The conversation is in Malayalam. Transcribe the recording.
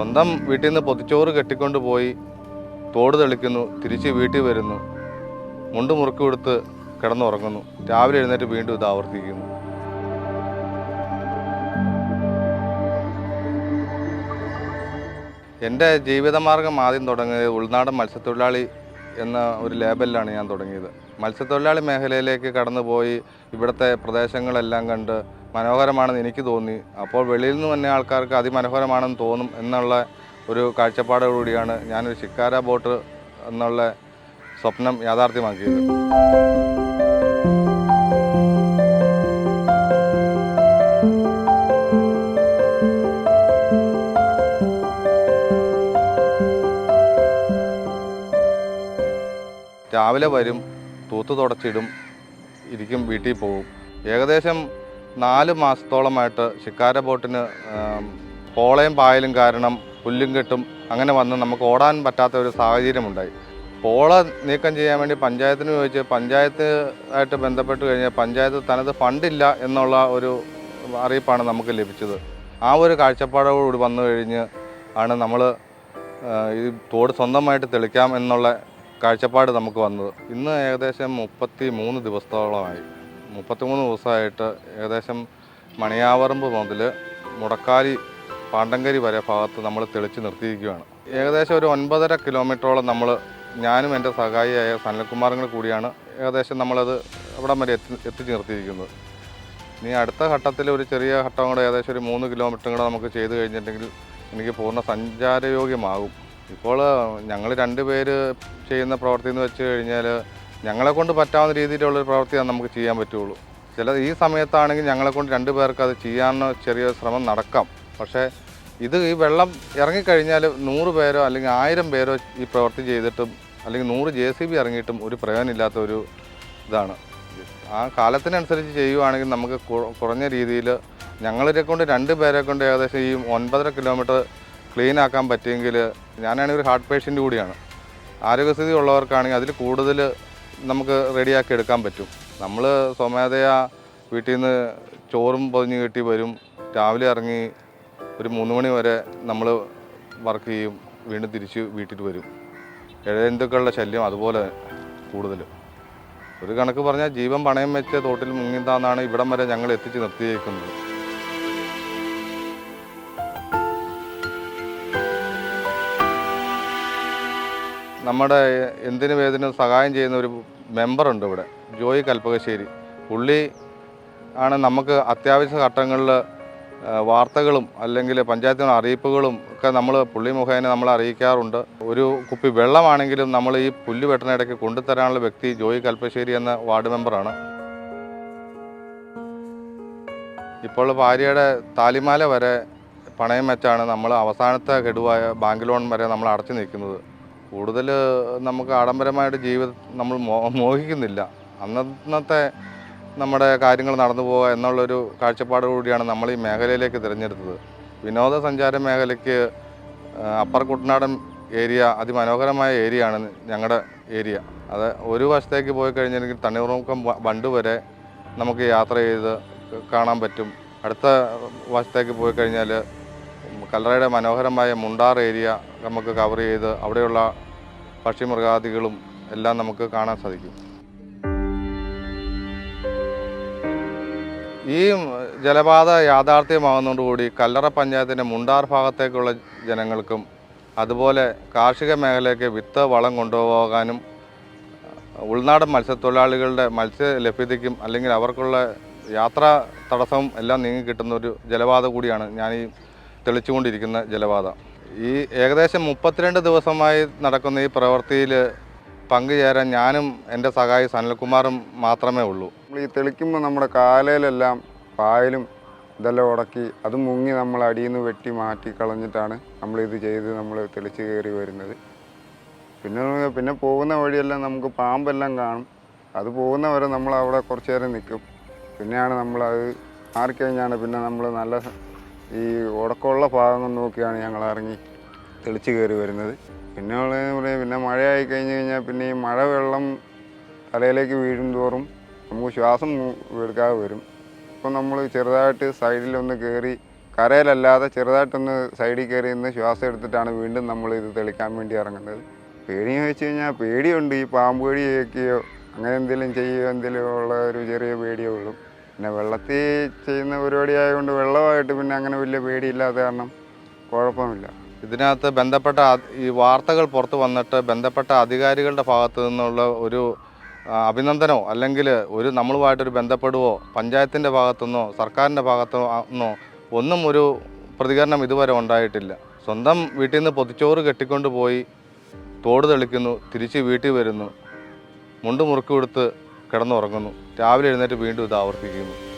സ്വന്തം വീട്ടിൽ നിന്ന് പൊതിച്ചോറ് കെട്ടിക്കൊണ്ട് പോയി തോട് തെളിക്കുന്നു തിരിച്ച് വീട്ടിൽ വരുന്നു. മുണ്ട് മുറുക്കി കൊടുത്ത് കിടന്നുറങ്ങുന്നു. രാവിലെ എഴുന്നേറ്റ് വീണ്ടും ഇത് ആവർത്തിക്കുന്നു. എന്റെ ജീവിതമാർഗം ആദ്യം തുടങ്ങിയത് ഉൾനാടൻ മത്സ്യത്തൊഴിലാളി എന്ന ഒരു ലേബലിലാണ് ഞാൻ തുടങ്ങിയത്. മത്സ്യത്തൊഴിലാളി മേഖലയിലേക്ക് കടന്നുപോയി ഇവിടുത്തെ പ്രദേശങ്ങളെല്ലാം കണ്ട് മനോഹരമാണെന്ന് എനിക്ക് തോന്നി. അപ്പോൾ വെളിയിൽ നിന്ന് തന്നെ ആൾക്കാർക്ക് അതിമനോഹരമാണെന്ന് തോന്നും എന്നുള്ള ഒരു കാഴ്ചപ്പാടോടുകൂടിയാണ് ഞാനൊരു ശിക്കാര ബോട്ട് എന്നുള്ള സ്വപ്നം യാഥാർത്ഥ്യമാക്കിയത്. രാവിലെ വരും തൂത്ത് തുടച്ചിടും ഇരിക്കും വീട്ടിൽ പോകും ഏകദേശം നാല് മാസത്തോളമായിട്ട് ശിക്കാര ബോട്ടിന് പോളയും പായലും കാരണം പുല്ലും കെട്ടും അങ്ങനെ വന്ന് നമുക്ക് ഓടാൻ പറ്റാത്ത ഒരു സാഹചര്യമുണ്ടായി. പോള നീക്കം ചെയ്യാൻ വേണ്ടി പഞ്ചായത്തിന് ചോദിച്ച് പഞ്ചായത്ത് ആയിട്ട് ബന്ധപ്പെട്ട് കഴിഞ്ഞാൽ പഞ്ചായത്ത് തനത് ഫണ്ടില്ല എന്നുള്ള ഒരു അറിയിപ്പാണ് നമുക്ക് ലഭിച്ചത്. ആ ഒരു കാഴ്ചപ്പാടോടുകൂടി വന്നു കഴിഞ്ഞ് ആണ് നമ്മൾ ഈ തോട് സ്വന്തമായിട്ട് തെളിക്കാം എന്നുള്ള കാഴ്ചപ്പാട് നമുക്ക് വന്നത്. ഇന്ന് ഏകദേശം മുപ്പത്തി മൂന്ന് ദിവസത്തോളമായി. മുപ്പത്തിമൂന്ന് ദിവസമായിട്ട് ഏകദേശം മണിയാവറമ്പ് മുതൽ മുടക്കാലി പാണ്ടങ്കരി വരെ ഭാഗത്ത് നമ്മൾ തെളിച്ച് നിർത്തിയിരിക്കുകയാണ്. ഏകദേശം ഒരു ഒൻപതര കിലോമീറ്ററോളം നമ്മൾ ഞാനും എന്റെ സഹായിയായ സനൽകുമാറും കൂടിയാണ് ഏകദേശം നമ്മളത് അവിടം വരെ എത്തി എത്തിച്ച് നിർത്തിയിരിക്കുന്നത്. ഇനി അടുത്ത ഘട്ടത്തിൽ ഒരു ചെറിയ ഘട്ടം കൂടെ ഏകദേശം ഒരു മൂന്ന് കിലോമീറ്റർ കൂടെ നമുക്ക് ചെയ്ത് കഴിഞ്ഞിട്ടുണ്ടെങ്കിൽ എനിക്ക് പൂർണ സഞ്ചാരയോഗ്യമാകും. ഇപ്പോൾ ഞങ്ങൾ രണ്ടുപേര് ചെയ്യുന്ന പ്രവൃത്തി എന്ന് വെച്ച് കഴിഞ്ഞാൽ ഞങ്ങളെ കൊണ്ട് പറ്റാവുന്ന രീതിയിലുള്ളൊരു പ്രവൃത്തിയാണ് നമുക്ക് ചെയ്യാൻ പറ്റുള്ളൂ. ചില ഈ സമയത്താണെങ്കിൽ ഞങ്ങളെ കൊണ്ട് രണ്ട് പേർക്ക് അത് ചെയ്യാൻ ചെറിയ ശ്രമം നടക്കാം. പക്ഷേ ഇത് ഈ വെള്ളം ഇറങ്ങിക്കഴിഞ്ഞാൽ നൂറ് പേരോ അല്ലെങ്കിൽ ആയിരം പേരോ ഈ പ്രവൃത്തി ചെയ്തിട്ടും അല്ലെങ്കിൽ നൂറ് ജെ സി ബി ഇറങ്ങിയിട്ടും ഒരു പ്രയോജനമില്ലാത്ത ഒരു ഇതാണ്. ആ കാലത്തിനനുസരിച്ച് ചെയ്യുവാണെങ്കിൽ നമുക്ക് കുറഞ്ഞ രീതിയിൽ ഞങ്ങളെ കൊണ്ട് രണ്ട് പേരെ കൊണ്ട് ഏകദേശം ഈ ഒൻപതര കിലോമീറ്റർ ക്ലീൻ ആക്കാൻ പറ്റിയെങ്കിൽ ഞാനാണെങ്കിൽ ഒരു ഹാർട്ട് പേഷ്യന്റ് കൂടിയാണ്. ആരോഗ്യസ്ഥിതി ഉള്ളവർക്കാണെങ്കിൽ അതിൽ കൂടുതൽ നമുക്ക് റെഡിയാക്കി എടുക്കാൻ പറ്റും. നമ്മൾ സ്വമേധയാ വീട്ടിൽ നിന്ന് ചോറും പൊതിഞ്ഞ് കെട്ടി വരും. രാവിലെ ഇറങ്ങി ഒരു മൂന്ന് മണി വരെ നമ്മൾ വർക്ക് ചെയ്യും. വീണ്ടും തിരിച്ച് വീട്ടിൽ വരും. ഇഴജന്തുക്കളുടെ ശല്യം അതുപോലെ കൂടുതൽ ഒരു കണക്ക് പറഞ്ഞാൽ ജീവൻ പണയം വെച്ച് തോട്ടിൽ മുങ്ങിന്താന്നാണ് ഇവിടം വരെ ഞങ്ങൾ എത്തിച്ച് നിർത്തിയേക്കുന്നത്. നമ്മുടെ എന്തിനു വേദന സഹായം ചെയ്യുന്ന ഒരു മെമ്പറുണ്ട് ഇവിടെ ജോയി കൽപ്പകശ്ശേരി. പുള്ളി ആണ് നമുക്ക് അത്യാവശ്യ ഘട്ടങ്ങളിൽ വാർത്തകളും അല്ലെങ്കിൽ പഞ്ചായത്തിന് അറിയിപ്പുകളും ഒക്കെ നമ്മൾ പുള്ളി മുഖേന നമ്മൾ അറിയിക്കാറുണ്ട്. ഒരു കുപ്പി വെള്ളമാണെങ്കിലും നമ്മൾ ഈ പുല്ല് വെട്ടണിടയ്ക്ക് കൊണ്ടുതരാനുള്ള വ്യക്തി ജോയി കൽപ്പശ്ശേരി എന്ന വാർഡ് മെമ്പറാണ്. ഇപ്പോൾ ഭാര്യയുടെ താലിമാല വരെ പണയം വെച്ചാണ് നമ്മൾ അവസാനത്തെ ഗഡുവായ ബാങ്ക് ലോൺ വരെ നമ്മൾ അടച്ചു നിൽക്കുന്നത്. കൂടുതൽ നമുക്ക് ആഡംബരമായിട്ട് ജീവിതം നമ്മൾ മോഹിക്കുന്നില്ല. അന്നത്തെ നമ്മുടെ കാര്യങ്ങൾ നടന്നു പോവുക എന്നുള്ളൊരു കാഴ്ചപ്പാടോടുകൂടിയാണ് നമ്മൾ ഈ മേഖലയിലേക്ക് തിരഞ്ഞെടുത്തത്. വിനോദസഞ്ചാര മേഖലയ്ക്ക് അപ്പർ കുട്ടനാടൻ ഏരിയ അതിമനോഹരമായ ഏരിയ ആണ് ഞങ്ങളുടെ ഏരിയ. അത് ഒരു വശത്തേക്ക് പോയി കഴിഞ്ഞെങ്കിൽ തണ്ണീർമുക്കം ബണ്ട് വരെ നമുക്ക് യാത്ര ചെയ്ത് കാണാൻ പറ്റും. അടുത്ത വശത്തേക്ക് പോയി കഴിഞ്ഞാൽ കല്ലറയുടെ മനോഹരമായ മുണ്ടാർ ഏരിയ നമുക്ക് കവർ ചെയ്ത് അവിടെയുള്ള പക്ഷിമൃഗാദികളും എല്ലാം നമുക്ക് കാണാൻ സാധിക്കും. ഈ ജലപാത യാഥാർത്ഥ്യമാകുന്നതോടുകൂടി കല്ലറ പഞ്ചായത്തിന്റെ മുണ്ടാർ ഭാഗത്തേക്കുള്ള ജനങ്ങൾക്കും അതുപോലെ കാർഷിക മേഖലയ്ക്ക് വിത്ത് വളം കൊണ്ടുപോകാനും ഉൾനാടൻ മത്സ്യത്തൊഴിലാളികളുടെ മത്സ്യ ലഭ്യതയ്ക്കും അല്ലെങ്കിൽ അവർക്കുള്ള യാത്രാ തടസ്സവും എല്ലാം നീങ്ങി കിട്ടുന്ന ഒരു ജലപാത കൂടിയാണ് ഞാൻ ഈ തെളിച്ചുകൊണ്ടിരിക്കുന്ന ജലപാത. ഈ ഏകദേശം മുപ്പത്തിരണ്ട് ദിവസമായി നടക്കുന്ന ഈ പ്രവൃത്തിയിൽ പങ്കുചേരാൻ ഞാനും എന്റെ സഹായി സനൽകുമാറും മാത്രമേ ഉള്ളൂ. നമ്മൾ ഈ തെളിക്കുമ്പോൾ നമ്മുടെ കാലയിലെല്ലാം പായലും ഇതെല്ലാം ഉടക്കി അത് മുങ്ങി നമ്മൾ അടിയിൽ നിന്ന് വെട്ടി മാറ്റി കളഞ്ഞിട്ടാണ് നമ്മളിത് ചെയ്ത് നമ്മൾ തെളിച്ച് കയറി വരുന്നത്. പിന്നെ പിന്നെ പോകുന്ന വഴിയെല്ലാം നമുക്ക് പാമ്പെല്ലാം കാണും. അത് പോകുന്ന വരെ നമ്മൾ അവിടെ കുറച്ച് നേരം നിൽക്കും. പിന്നെയാണ് നമ്മളത് മാറിക്കഴിഞ്ഞാണ് പിന്നെ നമ്മൾ നല്ല ഈ ഉടക്കമുള്ള ഭാഗങ്ങൾ നോക്കിയാണ് ഞങ്ങൾ ഇറങ്ങി തെളിച്ച് കയറി വരുന്നത്. പിന്നെ ഉള്ളതെന്ന് പിന്നെ മഴയായി കഴിഞ്ഞ് കഴിഞ്ഞാൽ പിന്നെ ഈ മഴ വെള്ളം തലയിലേക്ക് വീഴും തോറും നമുക്ക് ശ്വാസം എടുക്കാതെ വരും. ഇപ്പം നമ്മൾ ചെറുതായിട്ട് സൈഡിലൊന്ന് കയറി കരയിലല്ലാതെ ചെറുതായിട്ടൊന്ന് സൈഡിൽ കയറി നിന്ന് ശ്വാസം എടുത്തിട്ടാണ് വീണ്ടും നമ്മൾ ഇത് തെളിക്കാൻ വേണ്ടി ഇറങ്ങുന്നത്. പേടി എന്ന് വെച്ച് കഴിഞ്ഞാൽ പേടിയുണ്ട്. ഈ പാമ്പ് കടിയൊക്കെയോ അങ്ങനെ എന്തെങ്കിലും ചെയ്യുകയോ എന്തെങ്കിലും ഉള്ള ഒരു ചെറിയ പേടിയേ ഉള്ളൂ. പിന്നെ വെള്ളത്തിൽ ചെയ്യുന്ന പരിപാടി ആയതുകൊണ്ട് വെള്ളമായിട്ട് പിന്നെ അങ്ങനെ വലിയ പേടിയില്ലാത്ത കാരണം കുഴപ്പമില്ല ഇതിനകത്ത് ബന്ധപ്പെട്ട ഈ വാർത്തകൾ പുറത്തു വന്നിട്ട് ബന്ധപ്പെട്ട അധികാരികളുടെ ഭാഗത്തു നിന്നുള്ള ഒരു അഭിനന്ദനോ അഭിനന്ദനമോ അല്ലെങ്കിൽ ഒരു നമ്മളുമായിട്ടൊരു ബന്ധപ്പെടുവോ പഞ്ചായത്തിന്റെ ഭാഗത്തുനിന്നോ സർക്കാരിന്റെ ഭാഗത്തു നിന്നോ ഒന്നും ഒരു പ്രതികരണം ഇതുവരെ ഉണ്ടായിട്ടില്ല. സ്വന്തം വീട്ടിൽ നിന്ന് പൊതിച്ചോറ് കെട്ടിക്കൊണ്ട് പോയി തോട് തെളിക്കുന്നു തിരിച്ച് വീട്ടിൽ വരുന്നു മുണ്ട് മുറുക്കി കൊടുത്ത് കിടന്നുറങ്ങുന്നു. രാവിലെ എഴുന്നേറ്റ് വീണ്ടും ഇത് ആവർത്തിക്കുന്നു.